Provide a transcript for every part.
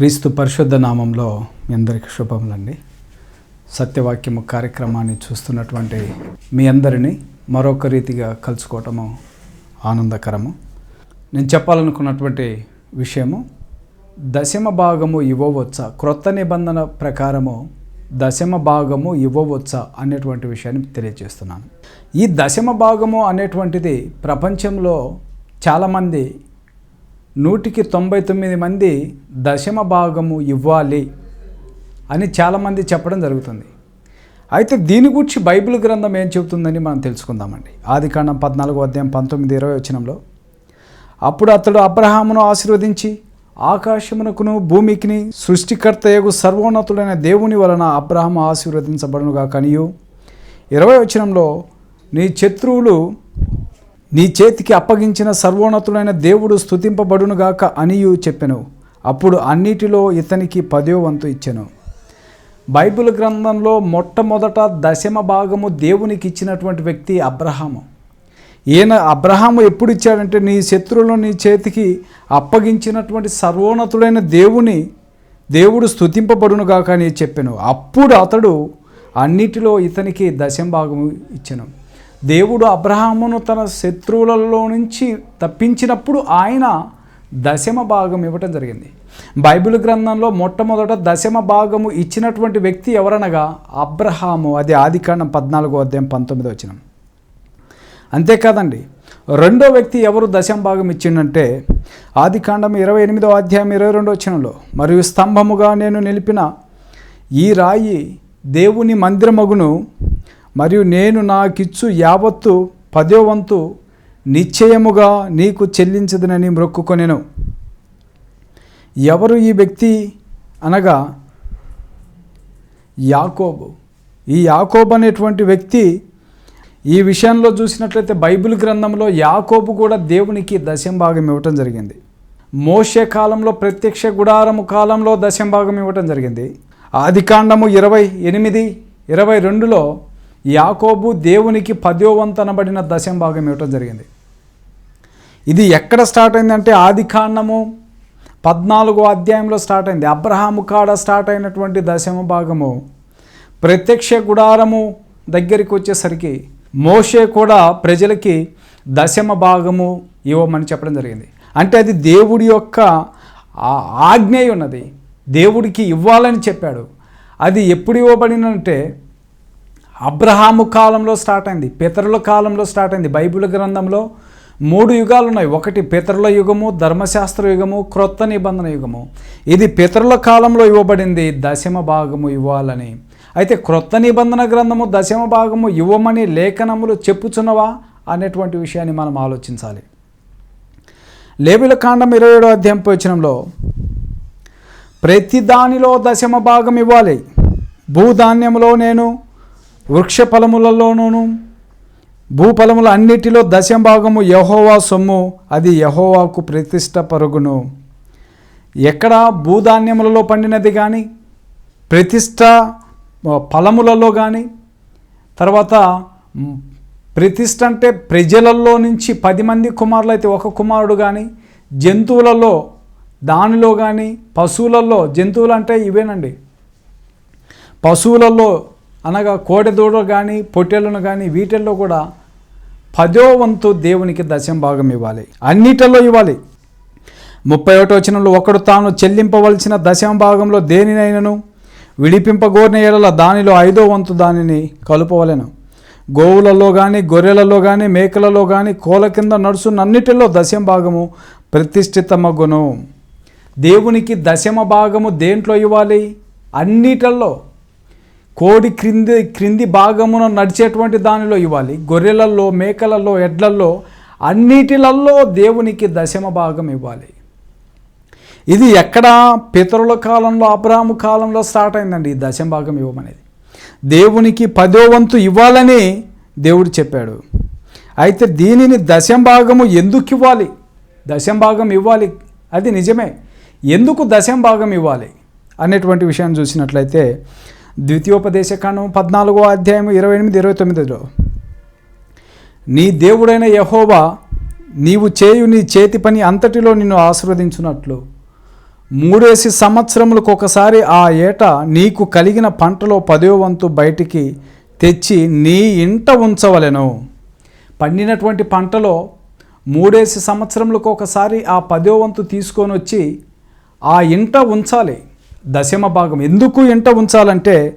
క్రీస్తు పరిశుద్ధ నామంలో మీ అందరికీ శుభములండి. సత్యవాక్యము కార్యక్రమాన్ని చూస్తున్నటువంటి మీ అందరినీ మరొక రీతిగా కలుసుకోవటము ఆనందకరము. నేను చెప్పాలనుకున్నటువంటి విషయము దశమ భాగము ఇవ్వవచ్చా క్రొత్త నిబంధన ప్రకారము దశమ భాగము ఇవ్వవచ్చా అనేటువంటి విషయాన్ని తెలియజేస్తున్నాను. ఈ దశమ భాగము అనేటువంటిది ప్రపంచంలో చాలామంది నూటికి తొంభై తొమ్మిది మంది దశమ భాగము ఇవ్వాలి అని చాలామంది చెప్పడం జరుగుతుంది. అయితే దీని గురించి బైబిల్ గ్రంథం ఏం చెబుతుందని మనం తెలుసుకుందామండి. ఆది కాండం పద్నాలుగో అధ్యాయం పంతొమ్మిది ఇరవై వచనంలో అప్పుడు అతడు అబ్రహామును ఆశీర్వదించి ఆకాశమునకును భూమికిని సృష్టికర్తయగు సర్వోన్నతుడైన దేవుని వలన అబ్రహం ఆశీర్వదించబడునుగా కనియు ఇరవై వచనంలో నీ శత్రువులు నీ చేతికి అప్పగించిన సర్వోన్నతుడైన దేవుడు స్థుతింపబడునుగాక అనియు చెప్పెను. అప్పుడు అన్నిటిలో ఇతనికి పదో వంతు ఇచ్చెను. బైబిల్ గ్రంథంలో మొట్టమొదట దశమ భాగము దేవునికి ఇచ్చినటువంటి వ్యక్తి అబ్రహాము. ఈయన అబ్రహాము ఎప్పుడు ఇచ్చాడంటే నీ శత్రువులను నీ చేతికి అప్పగించినటువంటి సర్వోన్నతుడైన దేవుని దేవుడు స్థుతింపబడునుగాక అని చెప్పాను. అప్పుడు అతడు అన్నిటిలో ఇతనికి దశమ భాగము ఇచ్చాను. దేవుడు అబ్రహామును తన శత్రువులలో నుంచి తప్పించినప్పుడు ఆయన దశమ భాగం ఇవ్వటం జరిగింది. బైబిల్ గ్రంథంలో మొట్టమొదట దశమ భాగము ఇచ్చినటువంటి వ్యక్తి ఎవరనగా అబ్రహాము. అది ఆదికాండం పద్నాలుగో అధ్యాయం పంతొమ్మిదో వచ్చిన అంతేకాదండి రెండో వ్యక్తి ఎవరు దశమ భాగం ఇచ్చిండంటే ఆదికాండం ఇరవై ఎనిమిదో అధ్యాయం ఇరవై రెండో వచ్చినంలో మరియు స్తంభముగా నేను నిలిపిన ఈ రాయి దేవుని మందిరమగును మరియు నేను నాకిచ్చు యావత్తు పదో వంతు నిశ్చయముగా నీకు చెల్లించదనని మ్రొక్కుకొనెను ఎవరు ఈ వ్యక్తి అనగా యాకోబు. ఈ యాకోబు అనేటువంటి వ్యక్తి ఈ విషయంలో చూసినట్లయితే బైబిల్ గ్రంథంలో యాకోబు కూడా దేవునికి దశం భాగం ఇవ్వటం జరిగింది. మోషే కాలంలో ప్రత్యక్ష గుడారము కాలంలో దశం భాగం ఇవ్వటం జరిగింది. ఆదికాండము ఇరవై ఎనిమిది ఇరవై రెండులో యాకోబు దేవునికి పదో వంతనబడిన దశం భాగం ఇవ్వటం జరిగింది. ఇది ఎక్కడ స్టార్ట్ అయిందంటే ఆది కాండము పద్నాలుగో అధ్యాయంలో స్టార్ట్ అయింది. అబ్రహాము కాడ స్టార్ట్ అయినటువంటి దశమ భాగము ప్రత్యక్ష గుడారము దగ్గరికి వచ్చేసరికి మోషే కూడా ప్రజలకి దశమ భాగము ఇవ్వమని చెప్పడం జరిగింది. అంటే అది దేవుడి యొక్క ఆ- ఆజ్ఞ ఉన్నది. దేవుడికి ఇవ్వాలని చెప్పాడు. అది ఎప్పుడు ఇవ్వబడినంటే అబ్రహాము కాలంలో స్టార్ట్ అయింది పితరుల కాలంలో స్టార్ట్ అయింది. బైబిల్ గ్రంథంలో మూడు యుగాలు ఉన్నాయి. ఒకటి పితరుల యుగము ధర్మశాస్త్ర యుగము క్రొత్త నిబంధన యుగము. ఇది పితరుల కాలంలో ఇవ్వబడింది దశమ భాగము ఇవ్వాలని. అయితే క్రొత్త నిబంధన గ్రంథము దశమ భాగము ఇవ్వమని లేఖనములు చెప్పుచున్నవా అనేటువంటి విషయాన్ని మనం ఆలోచించాలి. లేబిల కాండం ఇరవై ఏడో అధ్యాయం వచ్చినంలో ప్రతి దానిలో దశమ భాగం ఇవ్వాలి. భూధాన్యములో నేను వృక్ష ఫలములలోనూ భూఫలముల అన్నిటిలో దశంభాగము యహోవా సొమ్ము అది యహోవాకు ప్రతిష్ట పరుగును. ఎక్కడ భూధాన్యములలో పండినది కానీ ప్రతిష్ట ఫలములలో కానీ తర్వాత ప్రతిష్ట అంటే ప్రజలలో నుంచి పది మంది కుమారులు అయితే ఒక కుమారుడు కానీ జంతువులలో దానిలో కానీ పశువులలో జంతువులు అంటే ఇవేనండి. పశువులలో అనగా కోడెదూడలు కానీ పొట్టేళ్ళను కానీ వీటిల్లో కూడా పదో వంతు దేవునికి దశం భాగం ఇవ్వాలి. అన్నిటిలో ఇవ్వాలి. ముప్పై ఒకటి వచనంలో ఒకడు తాను చెల్లింపవలసిన దశమ భాగంలో దేనినైనను విడిపింపగోరిన ఏడల దానిలో ఐదో వంతు దానిని కలుపవలెను. గోవులలో కానీ గొర్రెలలో కానీ మేకలలో కానీ కోల కింద నడుచున్నన్నిటిలో దశమ భాగము ప్రతిష్ఠితమగును. దేవునికి దశమ భాగము దేంట్లో ఇవ్వాలి? అన్నిటిల్లో. కోడి క్రింది క్రింది భాగమున నడిచేటువంటి దానిలో ఇవ్వాలి. గొర్రెలలో మేకలలో ఎడ్లల్లో అన్నిటిలల్లో దేవునికి దశమ భాగం ఇవ్వాలి. ఇది ఎక్కడ పితరుల కాలంలో అబ్రాహము కాలంలో స్టార్ట్ అయిందండి ఈ దశమ భాగం ఇవ్వమనేది. దేవునికి పదో వంతు ఇవ్వాలని దేవుడు చెప్పాడు. అయితే దీనిని దశం భాగము ఎందుకు ఇవ్వాలి? దశం భాగం ఇవ్వాలి అది నిజమే. ఎందుకు దశం భాగం ఇవ్వాలి? అనేటువంటి విషయాన్ని చూసినట్లయితే ద్వితీయోపదేశకాండం పద్నాలుగో అధ్యాయం ఇరవై ఎనిమిది ఇరవై తొమ్మిదిలో. నీ దేవుడైన యహోవా నీవు చేయు నీ చేతి పని అంతటిలో నిన్ను ఆశీర్వదించున్నట్లు మూడేసి సంవత్సరములకు ఒకసారి ఆ ఏట నీకు కలిగిన పంటలో పదో వంతు బయటికి తెచ్చి నీ ఇంట ఉంచవలెను. పండినటువంటి పంటలో మూడేసి సంవత్సరములకు ఒకసారి ఆ పదో వంతు తీసుకొని వచ్చి ఆ ఇంట ఉంచాలి. దశమ భాగం ఎందుకు ఇంట ఉంచాలంటే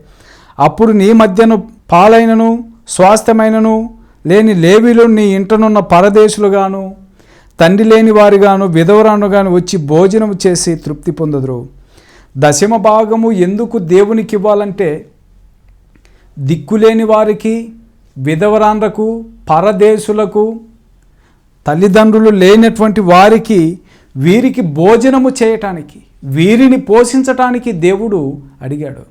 అప్పుడు నీ మధ్యను పాలైనను స్వాస్థ్యమైనను లేని లేవీలు నీ ఇంటనున్న పరదేశులుగాను తండ్రి లేని వారిగాను విధవరానుగాను వచ్చి భోజనం చేసి తృప్తి పొందదురు. దశమ భాగము ఎందుకు దేవునికి ఇవ్వాలంటే దిక్కులేని వారికి విధవరాన్లకు పరదేశులకు తల్లిదండ్రులు లేనటువంటి వారికి వీరికి భోజనము చేయటానికి. వీరిని పోషించటానికి దేవుడు అడిగాడు.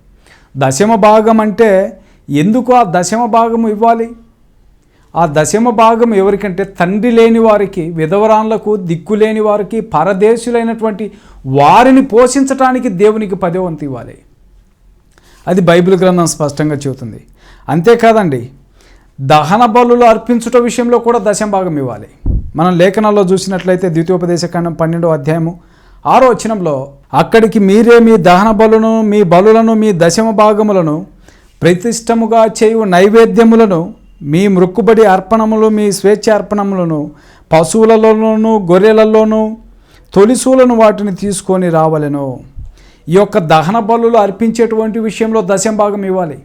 దశమ భాగం అంటే ఎందుకు ఆ దశమ భాగం ఇవ్వాలి? ఆ దశమ భాగం ఎవరికంటే తండ్రి లేని వారికి విధవరాన్లకు దిక్కు లేని వారికి పరదేశులైనటువంటి వారిని పోషించటానికి దేవునికి పదవంతు ఇవ్వాలి. అది బైబిల్ గ్రంథం స్పష్టంగా చెబుతుంది. అంతేకాదండి దహన బలులు అర్పించుట విషయంలో కూడా దశమ భాగం ఇవ్వాలి. మనం లేఖనాల్లో చూసినట్లయితే ద్వితీయోపదేశ ఖండం పన్నెండో అధ్యాయము ఆరో వచనంలో అక్కడికి మీరే మీ దహన బలును మీ బలులను మీ దశమ భాగములను ప్రతిష్టముగా చేయు నైవేద్యములను మీ మృక్కుబడి అర్పణములు మీ స్వేచ్ఛ అర్పణములను పశువులలోనూ గొర్రెలలోనూ తొలిసూలను వాటిని తీసుకొని రావలెను. ఈ యొక్క దహన బలులు అర్పించేటువంటి విషయంలో దశం భాగం ఇవ్వాలి.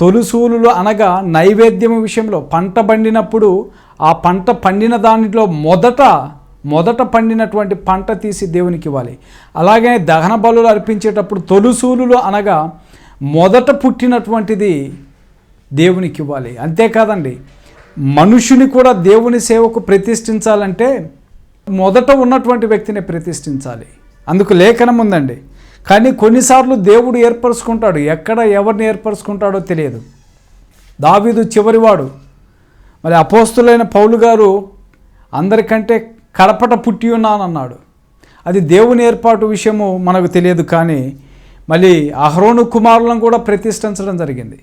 తొలిసూలులు అనగా నైవేద్యం విషయంలో పంట పండినప్పుడు ఆ పంట పండిన దానిలో మొదట మొదట పండినటువంటి పంట తీసి దేవునికి ఇవ్వాలి. అలాగే దహన బలులు అర్పించేటప్పుడు తొలుసూలులు అనగా మొదట పుట్టినటువంటిది దేవునికి ఇవ్వాలి. అంతేకాదండి మనుషుని కూడా దేవుని సేవకు ప్రతిష్ఠించాలంటే మొదట ఉన్నటువంటి వ్యక్తిని ప్రతిష్ఠించాలి. అందుకు లేఖనం ఉందండి. కానీ కొన్నిసార్లు దేవుడు ఏర్పరచుకుంటాడు. ఎక్కడ ఎవరిని ఏర్పరచుకుంటాడో తెలియదు. దావీదు చివరివాడు. మరి అపోస్తులైన పౌలు గారు అందరికంటే కడపట పుట్టి ఉన్నానన్నాడు అది దేవుని ఏర్పాటు విషయము మనకు తెలియదు కానీ మళ్ళీ అహరోను కుమారులను కూడా ప్రతిష్ఠించడం జరిగింది.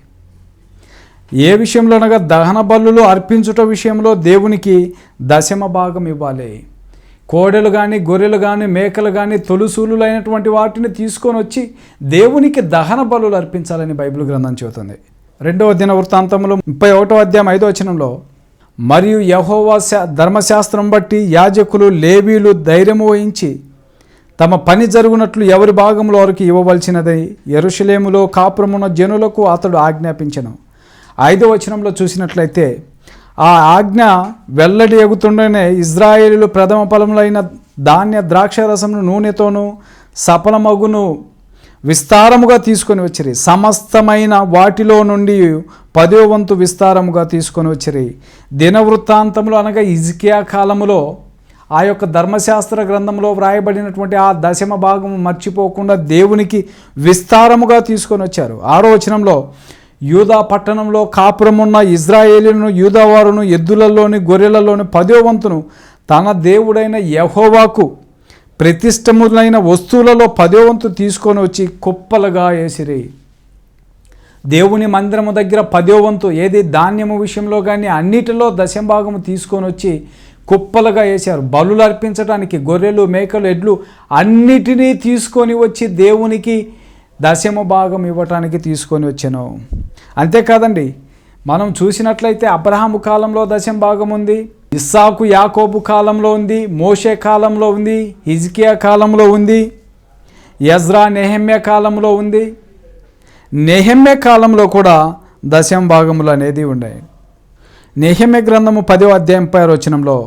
ఏ విషయంలోనగా దహన బల్లులు అర్పించుట విషయంలో దేవునికి దశమ భాగం ఇవ్వాలి. కోడెలు కానీ గొర్రెలు కానీ మేకలు కానీ తొలుసూలులైనటువంటి వాటిని తీసుకొని వచ్చి దేవునికి దహన బలులు అర్పించాలని బైబిల్ గ్రంథం చెబుతుంది. రెండవ దిన వృత్తాంతంలో ముప్పై ఒకటో అధ్యాయం ఐదో వచనంలో మరియు యహోవా శా- ధర్మశాస్త్రం బట్టి యాజకులు లేవీలు ధైర్యము వహించి తమ పని జరుగునట్లు ఎవరి భాగంలో వారికి ఇవ్వవలసినది? ఎరుషలేములో కాపురమున్న జనులకు అతడు ఆజ్ఞాపించను. ఐదో వచనంలో చూసినట్లయితే ఆ ఆజ్ఞ వెల్లడి ఎగుతుండనే ఇజ్రాయేలీలు ప్రథమ ఫలములైన ధాన్య ద్రాక్షరసమును నూనెతోనూ సఫలమగును విస్తారముగా తీసుకొని వచ్చిరి. సమస్తమైన వాటిలో నుండి పదో వంతు విస్తారముగా తీసుకొని వచ్చిరి. దినవృత్తాంతములు అనగా ఇజికియా కాలములో ఆ యొక్క ధర్మశాస్త్ర గ్రంథంలో వ్రాయబడినటువంటి ఆ దశమ భాగము మర్చిపోకుండా దేవునికి విస్తారముగా తీసుకొని వచ్చారు. ఆరో వచనంలో యూదా పట్టణంలో కాపురమున్న ఇజ్రాయేలీలను యూదావారును ఎద్దులలోని గొర్రెలలోని పదో వంతును తన దేవుడైన యహోవాకు ప్రతిష్టములైన వస్తువులలో పదో వంతు తీసుకొని వచ్చి కుప్పలుగా వేసిరి. దేవుని మందిరము దగ్గర పదో వంతు ఏది ధాన్యము విషయంలో కానీ అన్నిటిలో దశంభాగము తీసుకొని వచ్చి కుప్పలుగా వేశారు. బలులు అర్పించడానికి గొర్రెలు మేకలు ఎడ్లు అన్నిటినీ తీసుకొని వచ్చి దేవునికి దశమ భాగం ఇవ్వటానికి తీసుకొని వచ్చాను. అంతేకాదండి మనం చూసినట్లయితే అబ్రహాము కాలంలో దశం భాగం ఉంది. ఇస్సాకు యాకోబు కాలంలో ఉంది మోషే కాలంలో ఉంది హిజ్కియా కాలంలో ఉంది యజ్రా నెహమ్య కాలంలో ఉంది. నెహమ్య కాలంలో కూడా దశం భాగములు అనేది ఉన్నాయి. నెహమ్య గ్రంథము పదో అధ్యాయం పై రచనంలో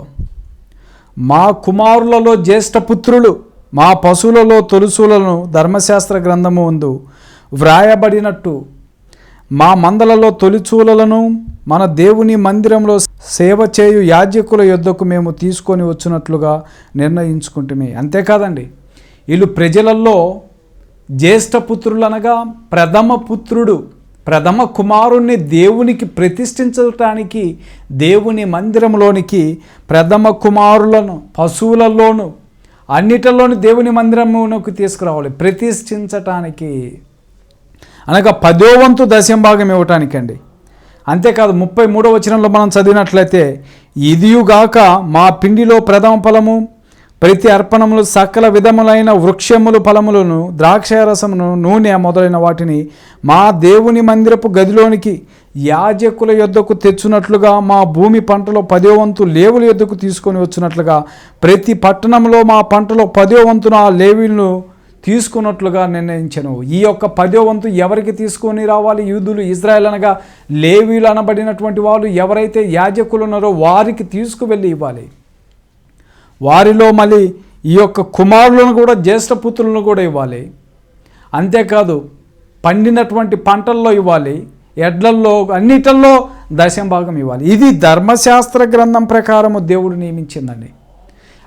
మా కుమారులలో జ్యేష్ఠ పుత్రులు మా పశువులలో తొలుసులను ధర్మశాస్త్ర గ్రంథము ఉందు వ్రాయబడినట్టు. మా మందలలో తొలిచూలలను మన దేవుని మందిరంలో సేవ చేయు యాజకుల యొద్దకు మేము తీసుకొని వచ్చినట్లుగా నిర్ణయించుకుంటుమే. అంతేకాదండి వీళ్ళు ప్రజలలో జ్యేష్ఠ పుత్రులనగా ప్రథమ పుత్రుడు ప్రథమ కుమారుణ్ణి దేవునికి ప్రతిష్ఠించటానికి దేవుని మందిరంలోనికి ప్రథమ కుమారులను పశువులలోను అన్నిటిలోని దేవుని మందిరమునకు తీసుకురావాలి ప్రతిష్ఠించటానికి. అనగా పదో వంతు దశం భాగం ఇవ్వటానికండి. అంతేకాదు ముప్పై మూడో వచనంలో మనం చదివినట్లయితే ఇదియుగాక మా పిండిలో ప్రథమ ఫలము ప్రతి అర్పణములు సకల విధములైన వృక్షములు ఫలములను ద్రాక్షారసమును నూనె మొదలైన వాటిని మా దేవుని మందిరపు గదిలోనికి యాజకుల యొద్దకు తెచ్చునట్లుగా మా భూమి పంటలో పదో వంతు లేవుల యొద్దకు తీసుకొని వచ్చినట్లుగా ప్రతి పట్టణంలో మా పంటలో పదో వంతున ఆ లేవులను తీసుకున్నట్లుగా నిర్ణయించను. ఈ యొక్క పదో వంతు ఎవరికి తీసుకొని రావాలి? యూదులు ఇజ్రాయెల్ అనగా లేవీలు అనబడినటువంటి వాళ్ళు ఎవరైతే యాజకులు ఉన్నారో వారికి తీసుకువెళ్ళి ఇవ్వాలి. వారిలో మళ్ళీ ఈ యొక్క కుమారులను కూడా జ్యేష్ఠపుత్రులను కూడా ఇవ్వాలి. అంతేకాదు పండినటువంటి పంటల్లో ఇవ్వాలి. ఎడ్లల్లో అన్నిటిల్లో దశం భాగం ఇవ్వాలి. ఇది ధర్మశాస్త్ర గ్రంథం ప్రకారము దేవుడు నియమించిందండి.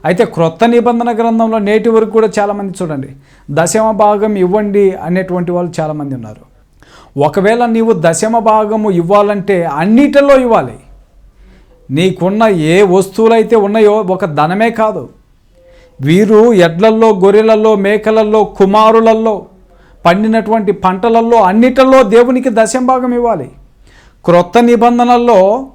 అయితే క్రొత్త నిబంధన గ్రంథంలో నేటి వరకు కూడా చాలామంది చూడండి దశమ భాగం ఇవ్వండి అనేటువంటి వాళ్ళు చాలామంది ఉన్నారు. ఒకవేళ నీవు దశమ భాగము ఇవ్వాలంటే అన్నిటిలో ఇవ్వాలి. నీకున్న ఏ వస్తువులైతే ఉన్నాయో ఒక ధనమే కాదు. వీరు ఎడ్లల్లో గొర్రెలలో మేకలలో కుమారులలో పండినటువంటి పంటలలో అన్నిటిలో దేవునికి దశమ భాగం ఇవ్వాలి. క్రొత్త నిబంధనల్లో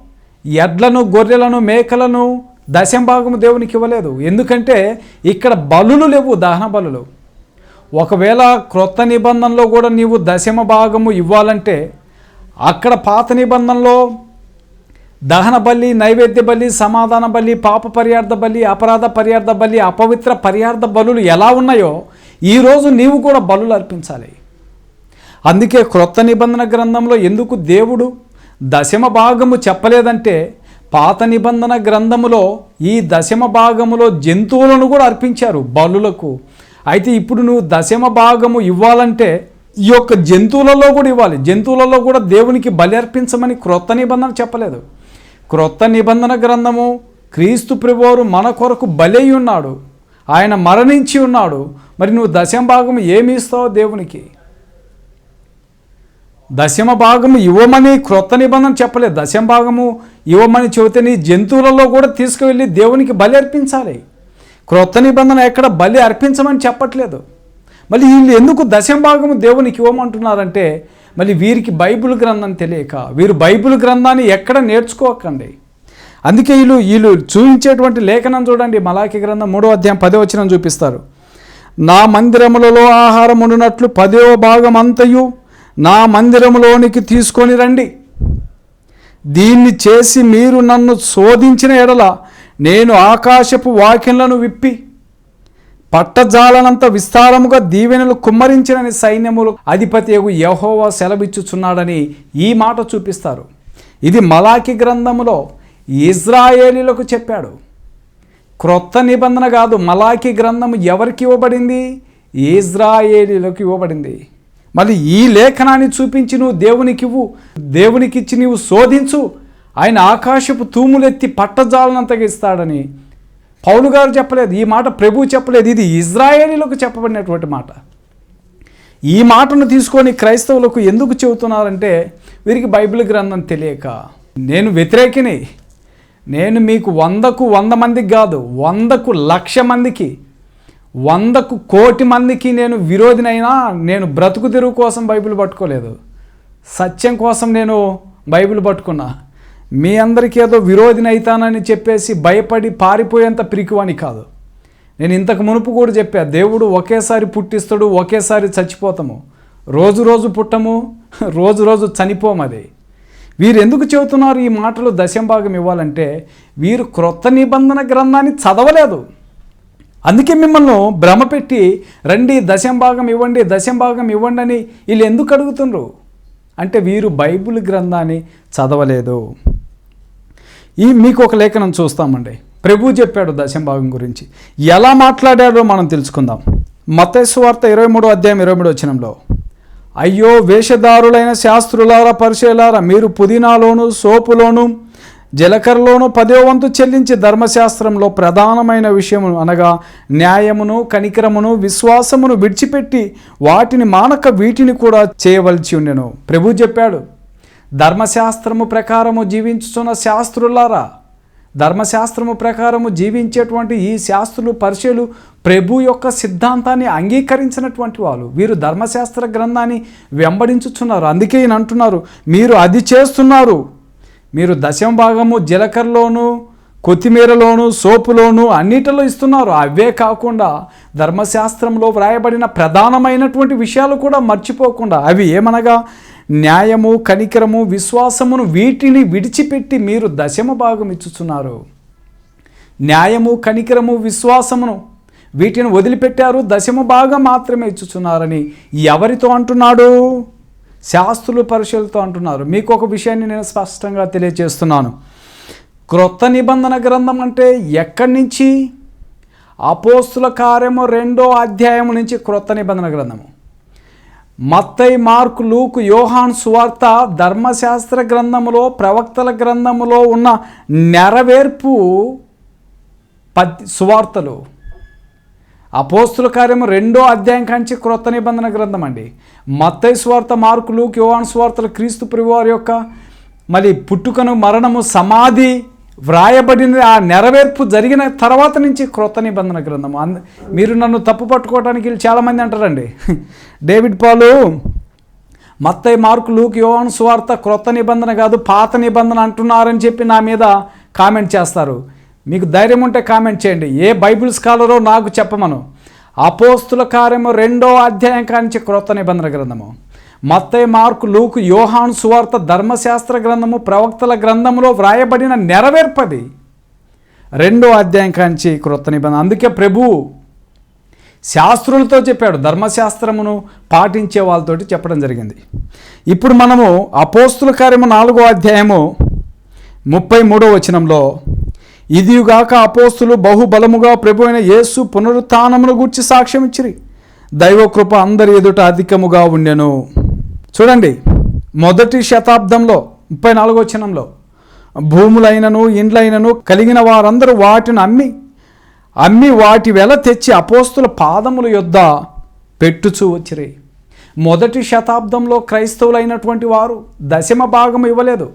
ఎడ్లను గొర్రెలను మేకలను దశంభాగము దేవునికి ఇవ్వలేదు. ఎందుకంటే ఇక్కడ బలులు లేవు దహన బలులు. ఒకవేళ క్రొత్త నిబంధనలో కూడా నీవు దశమ భాగము ఇవ్వాలంటే అక్కడ పాత నిబంధనలో దహన బలి నైవేద్య బలి సమాధాన బలి పాప పర్యార్థ బలి అపరాధ పర్యార్థ బలి అపవిత్ర పర్యార్థ బలులు ఎలా ఉన్నాయో ఈరోజు నీవు కూడా బలులు అర్పించాలి. అందుకే క్రొత్త నిబంధన గ్రంథంలో ఎందుకు దేవుడు దశమ భాగము చెప్పలేదంటే పాత నిబంధన గ్రంథములో ఈ దశమ భాగములో జంతువులను కూడా అర్పించారు బలులకు. అయితే ఇప్పుడు నువ్వు దశమ భాగము ఇవ్వాలంటే ఈ యొక్క జంతువులలో కూడా ఇవ్వాలి. జంతువులలో కూడా దేవునికి బలి అర్పించమని క్రొత్త నిబంధన చెప్పలేదు. క్రొత్త నిబంధన గ్రంథము క్రీస్తు ప్రభువారు మన కొరకు బలై ఉన్నాడు. ఆయన మరణించి ఉన్నాడు. మరి నువ్వు దశమ భాగము ఏమి ఇస్తావు దేవునికి? దశమ భాగము ఇవ్వమని క్రొత్త నిబంధన చెప్పలేదు. దశమ భాగము ఇవ్వమని చెబితే నీ జంతువులలో కూడా తీసుకువెళ్ళి దేవునికి బలి అర్పించాలి. క్రొత్త నిబంధన ఎక్కడ బలి అర్పించమని చెప్పట్లేదు. మళ్ళీ వీళ్ళు ఎందుకు దశం భాగము దేవునికి ఇవ్వమంటున్నారంటే మళ్ళీ వీరికి బైబిల్ గ్రంథం తెలియక వీరు బైబిల్ గ్రంథాన్ని ఎక్కడ నేర్చుకోకండి. అందుకే వీళ్ళు వీళ్ళు చూపించేటువంటి లేఖనం చూడండి మలాకి గ్రంథం మూడో అధ్యాయం పదే వచ్చిన చూపిస్తారు. నా మందిరములలో ఆహారం ఉండినట్లు పదో భాగం అంతయు నా మందిరములోనికి తీసుకొని రండి. దీన్ని చేసి మీరు నన్ను శోధించిన ఎడల నేను ఆకాశపు వాక్యంలను విప్పి పట్టజాలనంత విస్తారముగా దీవెనలు కుమ్మరించినని సైన్యములు అధిపతి యహోవా సెలవిచ్చుచున్నాడని ఈ మాట చూపిస్తారు. ఇది మలాకి గ్రంథములో ఇజ్రాయేలీలకు చెప్పాడు. క్రొత్త నిబంధన కాదు మలాకి గ్రంథము ఎవరికి ఇవ్వబడింది? ఇజ్రాయేలీలకు ఇవ్వబడింది. మళ్ళీ ఈ లేఖనాన్ని చూపించి నువ్వు దేవునికి దేవునికిచ్చి దేవునికి ఇచ్చి నీవు శోధించు. ఆయన ఆకాశపు తూములెత్తి పట్టజాలనంతగా ఇస్తాడని పౌలు గారు చెప్పలేదు. ఈ మాట ప్రభు చెప్పలేదు. ఇది ఇజ్రాయేలీలకు చెప్పబడినటువంటి మాట. ఈ మాటను తీసుకొని క్రైస్తవులకు ఎందుకు చెబుతున్నారంటే వీరికి బైబిల్ గ్రంథం తెలియక. నేను వ్యతిరేకిని. నేను మీకు వందకు వంద మందికి కాదు వందకు లక్ష మందికి వందకు కోటి మందికి నేను విరోధినైనా నేను బ్రతుకు తెరువు కోసం బైబిల్ పట్టుకోలేదు. సత్యం కోసం నేను బైబిల్ పట్టుకున్నా. మీ అందరికీ ఏదో విరోధిని అవుతానని చెప్పేసి భయపడి పారిపోయేంత పిరికివాణి కాదు. నేను ఇంతకు మునుపు కూడా చెప్పా దేవుడు ఒకేసారి పుట్టిస్తాడు ఒకేసారి చచ్చిపోతాము. రోజు రోజు పుట్టము రోజు రోజు చనిపోమది వీరు ఎందుకు చెబుతున్నారు ఈ మాటలు దశంభాగం ఇవ్వాలంటే వీరు క్రొత్త నిబంధన గ్రంథాన్ని చదవలేదు. అందుకే మిమ్మల్ని భ్రమ పెట్టి రండి దశంభాగం ఇవ్వండి దశంభాగం ఇవ్వండి అని వీళ్ళు ఎందుకు అడుగుతుండ్రు? అంటే వీరు బైబిల్ గ్రంథాన్ని చదవలేదు. ఈ మీకు ఒక లేఖనం చూస్తామండి. ప్రభు చెప్పాడు దశంభాగం గురించి. ఎలా మాట్లాడాడో మనం తెలుసుకుందాం. మతేశ్వార్త ఇరవై మూడో అధ్యాయం ఇరవై మూడు వచ్చినంలో అయ్యో వేషధారులైన శాస్త్రులారా పరిచయలారా మీరు పుదీనాలోను సోపులోను జలకర్లోను పదో వంతు చెల్లించి ధర్మశాస్త్రంలో ప్రధానమైన విషయము అనగా న్యాయమును కనికరమును విశ్వాసమును విడిచిపెట్టి వాటిని మానక వీటిని కూడా చేయవలసి ఉండెను. ప్రభు చెప్పాడు ధర్మశాస్త్రము ప్రకారము జీవించుతున్న శాస్త్రులారా ధర్మశాస్త్రము ప్రకారము జీవించేటువంటి ఈ శాస్త్రులు పరిచయలు ప్రభు యొక్క సిద్ధాంతాన్ని అంగీకరించినటువంటి వాళ్ళు. వీరు ధర్మశాస్త్ర గ్రంథాన్ని వెంబడించుచున్నారు. అందుకే ఈయన అంటున్నారు మీరు అది చేస్తున్నారు. మీరు దశమ భాగము జీలకర్రలోను కొత్తిమీరలోను సోపులోను అన్నిటిలో ఇస్తున్నారు. అవే కాకుండా ధర్మశాస్త్రంలో వ్రాయబడిన ప్రధానమైనటువంటి విషయాలు కూడా మర్చిపోకుండా అవి ఏమనగా న్యాయము కనికరము విశ్వాసమును వీటిని విడిచిపెట్టి మీరు దశమ భాగం ఇచ్చుచున్నారు. న్యాయము కనికరము విశ్వాసమును వీటిని వదిలిపెట్టారు. దశమ భాగం మాత్రమే ఇచ్చుచున్నారని ఎవరితో అంటున్నాడు? శాస్త్రులు పరిశీలతో అంటున్నారు. మీకు ఒక విషయాన్ని నేను స్పష్టంగా తెలియజేస్తున్నాను. క్రొత్త నిబంధన గ్రంథం అంటే ఎక్కడి నుంచి? అపోస్తుల కార్యము రెండో అధ్యాయం నుంచి క్రొత్త నిబంధన గ్రంథము. మత్తై మార్కు లూకు యోహాన్ సువార్త ధర్మశాస్త్ర గ్రంథములో ప్రవక్తల గ్రంథములో ఉన్న నెరవేర్పు పద్ సువార్తలు. అపోస్తుల కార్యము రెండో అధ్యాయం కంచి క్రొత్త నిబంధన గ్రంథం అండి. మత్తై స్వార్త మార్కులు యోహాన్ స్వార్థలు క్రీస్తు ప్రభువారి యొక్క మరి పుట్టుకను మరణము సమాధి వ్రాయబడిన ఆ నెరవేర్పు జరిగిన తర్వాత నుంచి క్రొత్త నిబంధన గ్రంథం అంద మీరు నన్ను తప్పు పట్టుకోవడానికి చాలామంది అంటారండి. డేవిడ్ పాలు మత్తయ్య మార్కు లూక్ యోహాను సువార్త క్రొత్త నిబంధన కాదు పాత నిబంధన అంటున్నారని చెప్పి నా మీద కామెంట్ చేస్తారు. మీకు ధైర్యం ఉంటే కామెంట్ చేయండి. ఏ బైబిల్ స్కాలరో నాకు చెప్పమను. అపోస్తుల కార్యము రెండో అధ్యాయం కానించి క్రొత్త నిబంధన గ్రంథము. మత్తయి మార్కు లూకు యోహాను సువార్త ధర్మశాస్త్ర గ్రంథము ప్రవక్తల గ్రంథములో వ్రాయబడిన నెరవేర్పది. రెండో అధ్యాయం కాంచి క్రొత్త నిబంధన. అందుకే ప్రభు శాస్త్రులతో చెప్పాడు ధర్మశాస్త్రమును పాటించే వాళ్ళతోటి చెప్పడం జరిగింది. ఇప్పుడు మనము అపోస్తుల కార్యము నాలుగో అధ్యాయము ముప్పై మూడో వచనంలో ఇదిగాక అపోస్తులు బహుబలముగా ప్రభు అయిన యేసు పునరుత్నమును గూర్చి సాక్ష్యం ఇచ్చిరి. దైవకృప అందరి ఎదుట అధికముగా ఉండెను. చూడండి మొదటి శతాబ్దంలో ముప్పై నాలుగో వచనంలో భూములైనను ఇండ్లైనను కలిగిన వారందరూ వాటిని అమ్మి అమ్మి వాటి వెల తెచ్చి అపోస్తుల పాదముల యొద్ద పెట్టుచూ వచ్చిరి. మొదటి శతాబ్దంలో క్రైస్తవులైనటువంటి వారు దశమ భాగం ఇవ్వలేదు.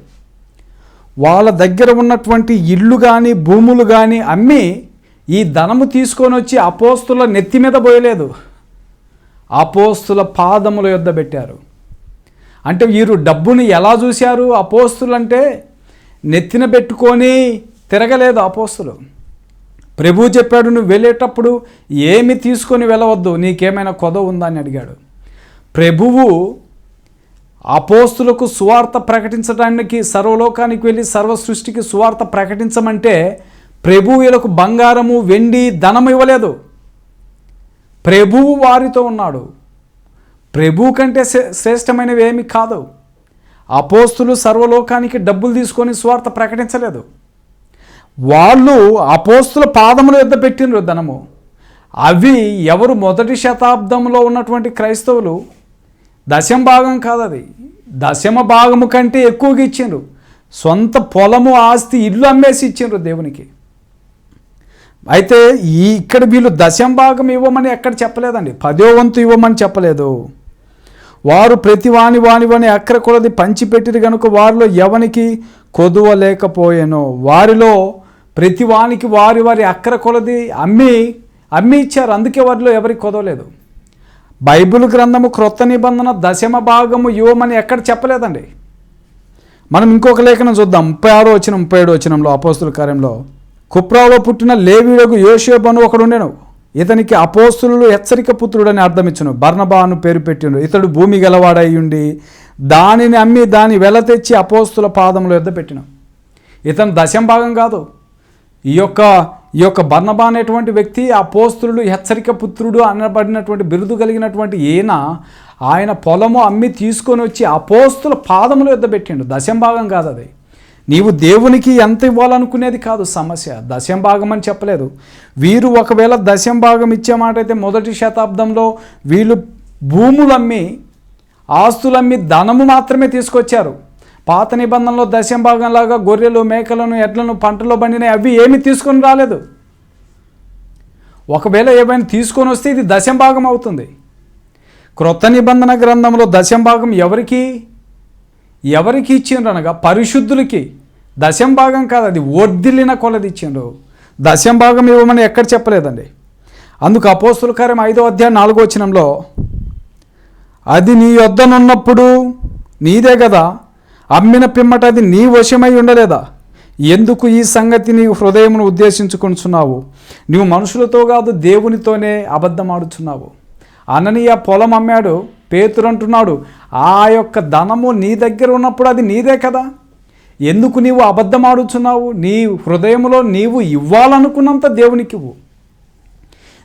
వాళ్ళ దగ్గర ఉన్నటువంటి ఇల్లు కానీ భూములు కానీ అమ్మి ఈ ధనము తీసుకొని వచ్చి అపోస్తుల నెత్తి మీద పోయలేదు. అపోస్తుల పాదముల యొద్ద పెట్టారు. అంటే వీరు డబ్బుని ఎలా చూశారు? అపోస్తులు అంటే నెత్తిన పెట్టుకొని తిరగలేదు అపోస్తులు. ప్రభు చెప్పాడు నువ్వు వెళ్ళేటప్పుడు ఏమి తీసుకొని వెళ్ళవద్దు నీకేమైనా కొద ఉందా? అని అడిగాడు. ప్రభువు అపోస్తులకు సువార్త ప్రకటించడానికి సర్వలోకానికి వెళ్ళి సర్వ సృష్టికి సువార్త ప్రకటించమంటే ప్రభు బంగారము వెండి ధనము ఇవ్వలేదు. ప్రభువు వారితో ఉన్నాడు. ప్రభు కంటే శ్రే- శ్రేష్టమైనవి ఏమి కాదు. అపోస్తులు సర్వలోకానికి డబ్బులు తీసుకొని స్వార్థ ప్రకటించలేదు. వాళ్ళు అపోస్తుల పాదముల యొద్ద పెట్టినరు ధనము. అవి ఎవరు మొదటి శతాబ్దంలో ఉన్నటువంటి క్రైస్తవులు దశమ భాగం కాదు అది. దశమ భాగము కంటే ఎక్కువగా ఇచ్చిండ్రు. సొంత పొలము ఆస్తి ఇల్లు అమ్మేసి ఇచ్చిండ్రు దేవునికి. అయితే ఈ ఇక్కడ వీళ్ళు దశం భాగం ఇవ్వమని ఎక్కడ చెప్పలేదండి. పదో వంతు ఇవ్వమని చెప్పలేదు. వారు ప్రతి వాని వాని అక్కడ అక్కర కొలది పంచిపెట్టిరు కనుక వారిలో ఎవనికి కొదువ లేకపోయాను. వారిలో ప్రతి వానికి వారి వారి అక్కర కొలది అమ్మి అమ్మి ఇచ్చారు. అందుకే వారిలో ఎవరికి కొదవలేదు. బైబిల్ గ్రంథము క్రొత్త నిబంధన దశమ భాగము ఇవ్వమని ఎక్కడ చెప్పలేదండి. మనం ఇంకొక లేఖనం చూద్దాం. ముప్పై ఆరో వచ్చిన ముప్పై ఏడు వచ్చినంలో అపోస్తుల కార్యంలో కుప్రాలో పుట్టిన లేవీడకు యోషేబను ఒకడుండెను ఇతనికి అపోస్తులు హెచ్చరిక పుత్రుడని అర్థమిచ్చును. బర్నబా అను పేరు పెట్టిండు. ఇతడు భూమి గలవాడై ఉండి దానిని అమ్మి దాని వెల తెచ్చి అపోస్తుల పాదంలో ఎద్ద పెట్టిన. ఇతను దశం భాగం కాదు. ఈ యొక్క ఈ యొక్క బర్ణబా అనేటువంటి వ్యక్తి ఆ అపోస్తులు హెచ్చరిక పుత్రుడు అనబడినటువంటి బిరుదు కలిగినటువంటి ఈయన ఆయన పొలము అమ్మి తీసుకొని వచ్చి ఆ పోస్తుల పాదములు పెట్టిండు. దశం భాగం కాదు అది. నీవు దేవునికి ఎంత ఇవ్వాలనుకునేది కాదు సమస్య. దశం భాగం అని చెప్పలేదు. వీరు ఒకవేళ దశం భాగం ఇచ్చే మాట అయితే మొదటి శతాబ్దంలో వీళ్ళు భూములు అమ్మి ఆస్తులమ్మి ధనము మాత్రమే తీసుకొచ్చారు. పాత నిబంధనలో దశం భాగంలాగా గొర్రెలు మేకలను ఎడ్లను పంటలో పండినాయి అవి ఏమి తీసుకొని రాలేదు. ఒకవేళ ఏమైనా తీసుకొని వస్తే ఇది దశం భాగం అవుతుంది. క్రొత్త నిబంధన గ్రంథంలో దశం భాగం ఎవరికి? ఎవరికి ఇచ్చిండ్రు అనగా పరిశుద్ధులకి. దశం భాగం కాదు అది వర్ధిల్లిన కొలది ఇచ్చిండ్రు. దశం భాగం ఇవ్వమని ఎక్కడ చెప్పలేదండి. అందుకు అపోస్తుల కార్యం ఐదో అధ్యాయం నాలుగో వచనంలో అది నీ వద్దనున్నప్పుడు నీదే కదా అమ్మిన పిమ్మట అది నీ వశమై ఉండలేదా? ఎందుకు ఈ సంగతి నీ హృదయమును ఉద్దేశించుకుంటున్నావు నీవు మనుషులతో కాదు దేవునితోనే అబద్ధమాడుచున్నావు. అననీయ పొలం అమ్మాడు పేతురు అంటున్నాడు ఆ యొక్క ధనము నీ దగ్గర ఉన్నప్పుడు అది నీదే కదా? ఎందుకు నీవు అబద్ధం ఆడుచున్నావు నీ హృదయంలో నీవు ఇవ్వాలనుకున్నంత దేవునికి ఇవ్వు.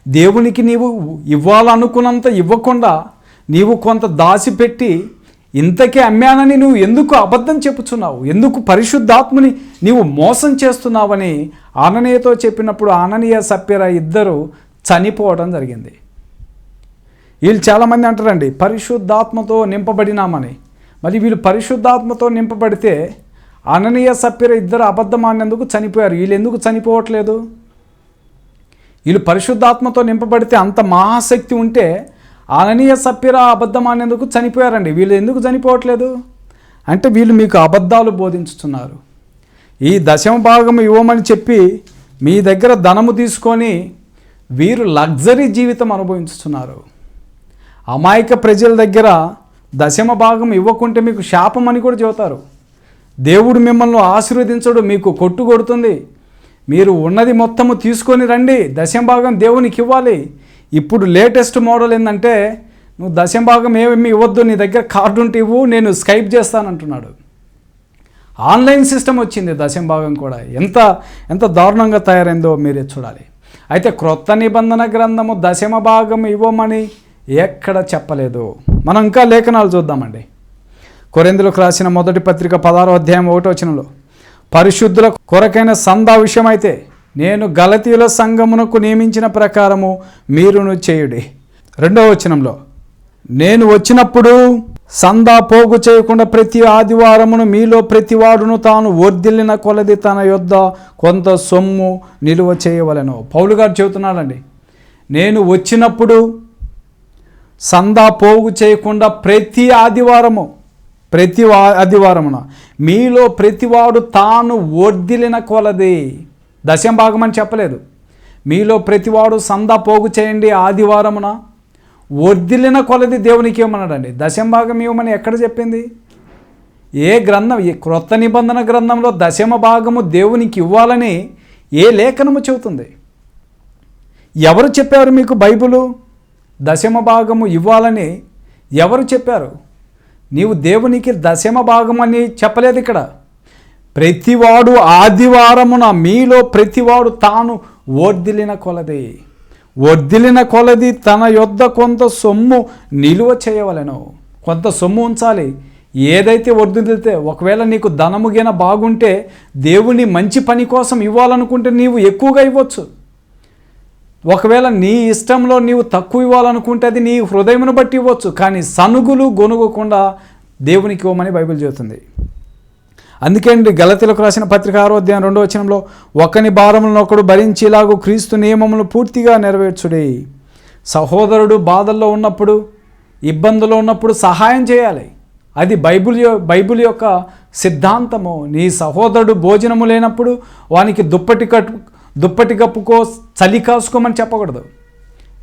దేవునికి నీవు ఇవ్వాలనుకున్నంత ఇవ్వకుండా నీవు కొంత దాచిపెట్టి ఇంతకే అమ్మానని నువ్వు ఎందుకు అబద్ధం చెప్పుచున్నావు? ఎందుకు పరిశుద్ధాత్మని నీవు మోసం చేస్తున్నావని ఆననీయతో చెప్పినప్పుడు ఆననీయ సప్యర ఇద్దరు చనిపోవడం జరిగింది. వీళ్ళు చాలామంది అంటారండి పరిశుద్ధాత్మతో నింపబడినామని. మరి వీళ్ళు పరిశుద్ధాత్మతో నింపబడితే అననీయ సప్యర ఇద్దరు అబద్ధం ఆడినందుకు చనిపోయారు. వీళ్ళు ఎందుకు చనిపోవట్లేదు? వీళ్ళు పరిశుద్ధాత్మతో నింపబడితే అంత మహాశక్తి ఉంటే అననీయ సప్యర అబద్ధం అనేందుకు చనిపోయారండి. వీళ్ళు ఎందుకు చనిపోవట్లేదు? అంటే వీళ్ళు మీకు అబద్ధాలు బోధించుతున్నారు. ఈ దశమ భాగం ఇవ్వమని చెప్పి మీ దగ్గర ధనము తీసుకొని వీరు లగ్జరీ జీవితం అనుభవించుతున్నారు. అమాయక ప్రజల దగ్గర దశమ భాగం ఇవ్వకుంటే మీకు శాపం అని కూడా చెబుతారు. దేవుడు మిమ్మల్ని ఆశీర్వదించడు మీకు కొట్టు కొడుతుంది మీరు ఉన్నది మొత్తము తీసుకొని రండి. దశమ భాగం దేవునికి ఇవ్వాలి. ఇప్పుడు లేటెస్ట్ మోడల్ ఏంటంటే నువ్వు దశమ భాగం ఏమేమి ఇవ్వద్దు నీ దగ్గర కార్డు ఉంటే ఇవ్వు నేను స్కైప్ చేస్తానంటున్నాడు. ఆన్లైన్ సిస్టమ్ వచ్చింది దశమ భాగం కూడా. ఎంత ఎంత దారుణంగా తయారైందో మీరే చూడాలి. అయితే క్రొత్త నిబంధన గ్రంథము దశమ భాగం ఇవ్వమని ఎక్కడ చెప్పలేదు. మనం ఇంకా లేఖనాలు చూద్దామండి. కొరెందులకు రాసిన మొదటి పత్రిక పదహారో అధ్యాయం ఒకటో వచనంలో పరిశుద్ధుల కొరకైన సందా విషయమైతే నేను గలతీయుల సంఘమునకు నియమించిన ప్రకారము మీరును చేయుడి. రెండవ వచనంలో నేను వచ్చినప్పుడు సందా పోగు చేయకుండా ప్రతి ఆదివారమును మీలో ప్రతివాడును తాను వర్దిల్లిన కొలది తన యొద్ద కొంత సొమ్ము నిలువ చేయవలెను. పౌలు గారు చెబుతున్నాడండి నేను వచ్చినప్పుడు సందా పోగు చేయకుండా ప్రతి ఆదివారము ప్రతి ఆదివారమున మీలో ప్రతివాడు తాను వర్దిలిన కొలది. దశం భాగం అని చెప్పలేదు. మీలో ప్రతివాడు సందా పోగు చేయండి ఆదివారమున. వర్ధిల్లిన కొలది దేవునికి ఇవ్వమన్నాడండి. దశం భాగం ఇవ్వమని ఎక్కడ చెప్పింది? ఏ గ్రంథం ఈ క్రొత్త నిబంధన గ్రంథంలో దశమ భాగము దేవునికి ఇవ్వాలని ఏ లేఖనము చెబుతుంది? ఎవరు చెప్పారు మీకు బైబిలు? దశమ భాగము ఇవ్వాలని ఎవరు చెప్పారు? నీవు దేవునికి దశమ భాగం అని చెప్పలేదు ఇక్కడ. ప్రతివాడు ఆదివారమున మీలో ప్రతివాడు తాను వర్దిలిన కొలది. వర్దిలిన కొలది తన యొద్ద కొంత సొమ్ము నిలువ చేయవలెను. కొంత సొమ్ము ఉంచాలి. ఏదైతే వర్ధిల్లితే ఒకవేళ నీకు ధనము గిన బాగుంటే దేవుని మంచి పని కోసం ఇవ్వాలనుకుంటే నీవు ఎక్కువగా ఇవ్వచ్చు. ఒకవేళ నీ ఇష్టంలో నీవు తక్కువ ఇవ్వాలనుకుంటే అది నీ హృదయమును బట్టి ఇవ్వచ్చు. కానీ సనుగులు గొనుగకుండా దేవునికి ఇవ్వమని బైబిల్ చెబుతుంది. అందుకే అండి గలతీలకు రాసిన పత్రిక ఆరోధ్యం రెండో వచనంలో ఒకని భారములను ఒకడు భరించేలాగు క్రీస్తు నియమములు పూర్తిగా నెరవేర్చుడి. సహోదరుడు బాధల్లో ఉన్నప్పుడు ఇబ్బందులో ఉన్నప్పుడు సహాయం చేయాలి. అది బైబిల్ బైబుల్ బైబిల్ యొక్క సిద్ధాంతము. నీ సహోదరుడు భోజనము లేనప్పుడు వానికి దుప్పటి కట్టు దుప్పటి కప్పుకో చలి కాసుకోమని చెప్పకూడదు.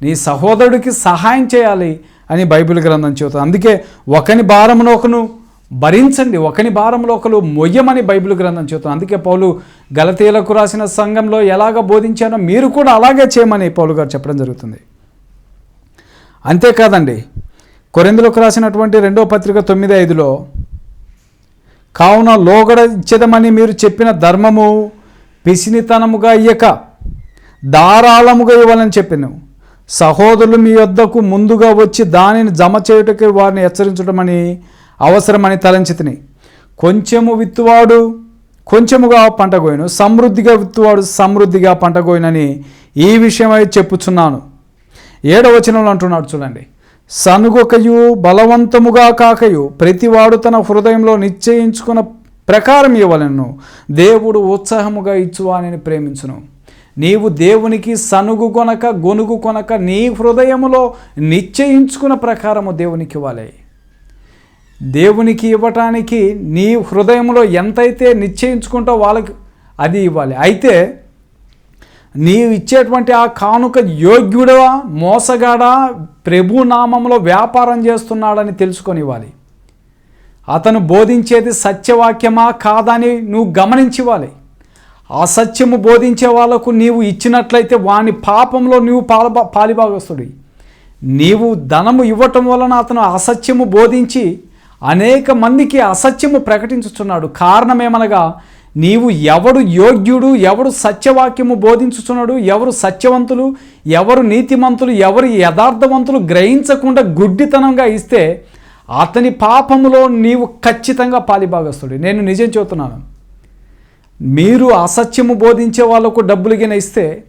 నీ సహోదరుడికి సహాయం చేయాలి అని బైబిల్ గ్రంథం చెబుతుంది. అందుకే ఒకని భారమునొకను భరించండి. ఒకని భారంలో ఒకరు మొయ్యమని బైబిల్ గ్రంథం చెబుతుంది. అందుకే పౌలు గలతీలకు రాసిన సంఘంలో ఎలాగ బోధించానో మీరు కూడా అలాగే చేయమని పౌలు గారు చెప్పడం జరుగుతుంది. అంతేకాదండి కొరిందులకు రాసినటువంటి రెండో పత్రిక తొమ్మిది ఐదులో కావున లోగడ ఇచ్చేదమని మీరు చెప్పిన ధర్మము పిసినితనముగా ఇయ్యక ధారాళముగా ఇవ్వాలని చెప్పాను. సహోదరులు మీ వద్దకు ముందుగా వచ్చి దానిని జమ చేయుటకి వారిని హెచ్చరించడమని అవసరమని తలంచితిని. కొంచెము విత్తువాడు కొంచెముగా పంట కోయను. సమృద్ధిగా విత్తువాడు సమృద్ధిగా పంట కోయనని ఈ విషయమై చెప్పుచున్నాను. ఏడవచనంలో అంటున్నాడు చూడండి. సనుగొకయు బలవంతముగా కాకయు ప్రతివాడు తన హృదయంలో నిశ్చయించుకున్న ప్రకారం ఇవ్వలను దేవుడు ఉత్సాహముగా ఇచ్చువాని ప్రేమించును. నీవు దేవునికి సనుగు కొనక గొనుగు కొనక నీ హృదయములో నిశ్చయించుకున్న ప్రకారము దేవునికి ఇవ్వాలి. దేవునికి ఇవ్వటానికి నీ హృదయంలో ఎంతైతే నిశ్చయించుకుంటో వాళ్ళకి అది ఇవ్వాలి. అయితే నీవు ఇచ్చేటువంటి ఆ కానుక యోగ్యుడా మోసగాడా ప్రభు నామంలో వ్యాపారం చేస్తున్నాడని తెలుసుకొని ఇవ్వాలి అతను బోధించేది సత్యవాక్యమా కాదని నువ్వు గమనించివ్వాలి. అసత్యము బోధించే వాళ్ళకు నీవు ఇచ్చినట్లయితే వాని పాపంలో నీవు పాల పాలిభాగస్తుడి నీవు ధనము ఇవ్వటం వలన అతను అసత్యము బోధించి అనేక మందికి అసత్యము ప్రకటించుచున్నాడు. కారణమేమనగా నీవు ఎవడు యోగ్యుడు ఎవడు సత్యవాక్యము బోధించుచున్నాడు ఎవరు సత్యవంతులు ఎవరు నీతిమంతులు ఎవరు యథార్థవంతులు గ్రహించకుండా గుడ్డితనంగా ఇస్తే అతని పాపములో నీవు ఖచ్చితంగా పాలిభాగస్తుడు నేను నిజం చెబుతున్నాను. మీరు అసత్యము బోధించే వాళ్ళకు డబ్బులు గిన ఇస్తే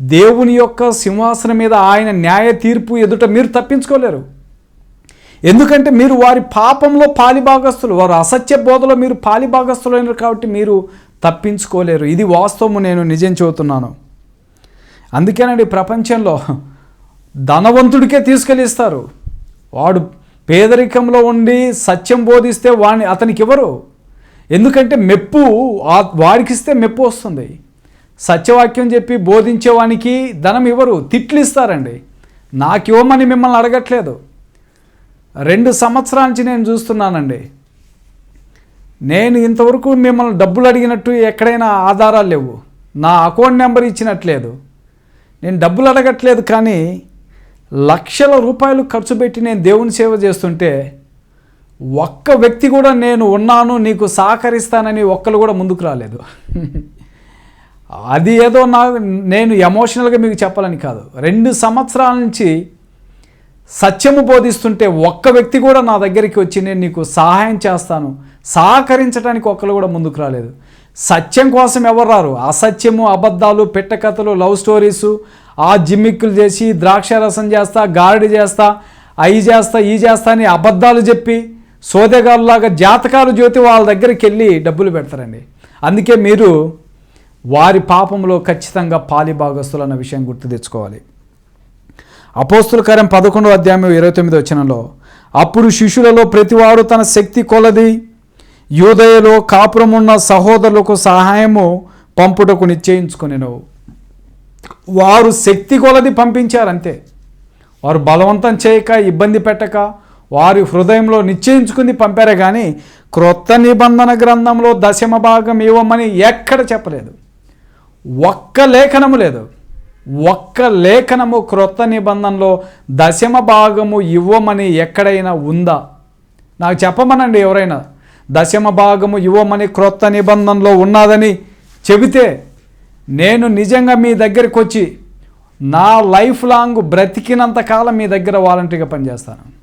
దేవుని యొక్క సింహాసనం మీద ఆయన న్యాయ తీర్పు ఎదుట మీరు తప్పించుకోలేరు. ఎందుకంటే మీరు వారి పాపంలో పాలిభాగస్తులు వారు అసత్య బోధలో మీరు పాలిభాగస్తులైనరు కాబట్టి మీరు తప్పించుకోలేరు. ఇది వాస్తవము నేను నిజం చెబుతున్నాను. అందుకేనండి ప్రపంచంలో ధనవంతుడికే తీసుకెళ్ళిస్తారు. వాడు పేదరికంలో ఉండి సత్యం బోధిస్తే వాడిని అతనికి ఇవ్వరు ఎందుకంటే మెప్పు వాడికిస్తే మెప్పు వస్తుంది. సత్యవాక్యం చెప్పి బోధించేవానికి ధనం ఇవ్వరు తిట్లు ఇస్తారండి నాకు ఇవ్వమని మిమ్మల్ని అడగట్లేదు. రెండు సంవత్సరాల నుంచి నేను చూస్తున్నానండి. నేను ఇంతవరకు మిమ్మల్ని డబ్బులు అడిగినట్టు ఎక్కడైనా ఆధారాలు లేవు. నా అకౌంట్ నెంబర్ ఇచ్చినట్లేదు. నేను డబ్బులు అడగట్లేదు కానీ లక్షల రూపాయలు ఖర్చు పెట్టి నేను దేవుని సేవ చేస్తుంటే ఒక్క వ్యక్తి కూడా నేను ఉన్నాను నీకు సహకరిస్తానని ఒక్కరు కూడా ముందుకు రాలేదు. అది ఏదో నా నేను ఎమోషనల్గా మీకు చెప్పాలని కాదు. రెండు సంవత్సరాల నుంచి సత్యము బోధిస్తుంటే ఒక్క వ్యక్తి కూడా నా దగ్గరికి వచ్చి నేను నీకు సహాయం చేస్తాను సహకరించడానికి ఒక్కరు కూడా ముందుకు రాలేదు. సత్యం కోసం ఎవరు రారు? అసత్యము అబద్ధాలు పెట్టకథలు లవ్ స్టోరీసు ఆ జిమ్మిక్కులు చేసి ద్రాక్ష రసం చేస్తా గారడి చేస్తా అయి చేస్తా ఈ చేస్తా అని అబద్ధాలు చెప్పి సోదెగాళ్ళలాగా జాతకాలు జ్యోతి వాళ్ళ దగ్గరికి వెళ్ళి డబ్బులు పెడతారండి. అందుకే మీరు వారి పాపంలో ఖచ్చితంగా పాలిభాగస్తులు అన్న విషయం గుర్తు తెచ్చుకోవాలి. అపోస్తుల కార్యం పదకొండో అధ్యాయం ఇరవై తొమ్మిది వచ్చినలో అప్పుడు శిష్యులలో ప్రతివాడు తన శక్తి కొలది యూదయలో కాపురమున్న సహోదరులకు సహాయము పంపుటకు నిశ్చయించుకొనెను. వారు శక్తి కొలది పంపించారంతే. వారు బలవంతం చేయక ఇబ్బంది పెట్టక వారి హృదయంలో నిశ్చయించుకుని పంపారే కానీ క్రొత్త నిబంధన గ్రంథంలో దశమ భాగం ఇవ్వమని ఎక్కడ చెప్పలేదు. ఒక్క లేఖనము లేదు. ఒక్క లేఖనము క్రొత్త నిబంధనలో దశమ భాగము ఇవ్వమని ఎక్కడైనా ఉందా? నాకు చెప్పమనండి ఎవరైనా. దశమ భాగము ఇవ్వమని క్రొత్త నిబంధనలో ఉన్నదని చెబితే నేను నిజంగా మీ దగ్గరికి వచ్చి నా లైఫ్ లాంగ్ బ్రతికినంత కాలం మీ దగ్గర వాలంటీర్గా పనిచేస్తాను.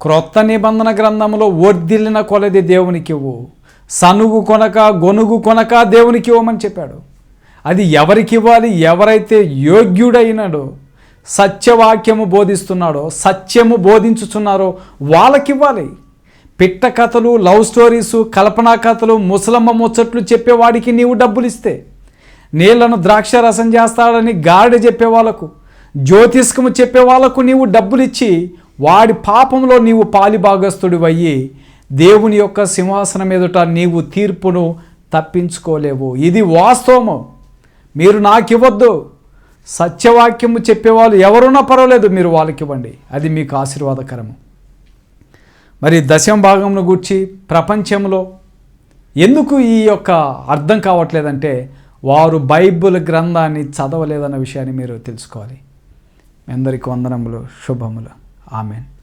క్రొత్త నిబంధన గ్రంథంలో వర్దిల్లిన కొలది దేవునికి ఇవ్వు. సనుగు కొనక గొనుగు కొనక దేవునికి ఇవ్వమని చెప్పాడు. అది ఎవరికి ఇవ్వాలి ఎవరైతే యోగ్యుడైనాడో సత్యవాక్యము బోధిస్తున్నాడో సత్యము బోధించుచున్నారో వాళ్ళకి ఇవ్వాలి పిట్ట కథలు లవ్ స్టోరీసు కల్పనా కథలు ముసలమ్మ ముచ్చట్లు చెప్పేవాడికి నీవు డబ్బులు ఇస్తే నీళ్ళను ద్రాక్ష రసం చేస్తాడని గాడి చెప్పే వాళ్ళకు జ్యోతిష్కము చెప్పే వాళ్ళకు నీవు డబ్బులిచ్చి వాడి పాపంలో నీవు పాలిభాగస్తుడివయ్యి దేవుని యొక్క సింహాసనం ఎదుట నీవు తీర్పును తప్పించుకోలేవు. ఇది వాస్తవము. మీరు నాకు ఇవ్వద్దు సత్యవాక్యము చెప్పేవాళ్ళు ఎవరున్నా పర్వాలేదు మీరు వాళ్ళకి ఇవ్వండి అది మీకు ఆశీర్వాదకరము. మరి దశమ భాగంను గూర్చి ప్రపంచంలో ఎందుకు ఈ యొక్క అర్థం కావట్లేదంటే వారు బైబిల్ గ్రంథాన్ని చదవలేదన్న విషయాన్ని మీరు తెలుసుకోవాలి. మీ అందరికీ వందనములు శుభములు. ఆమెన్.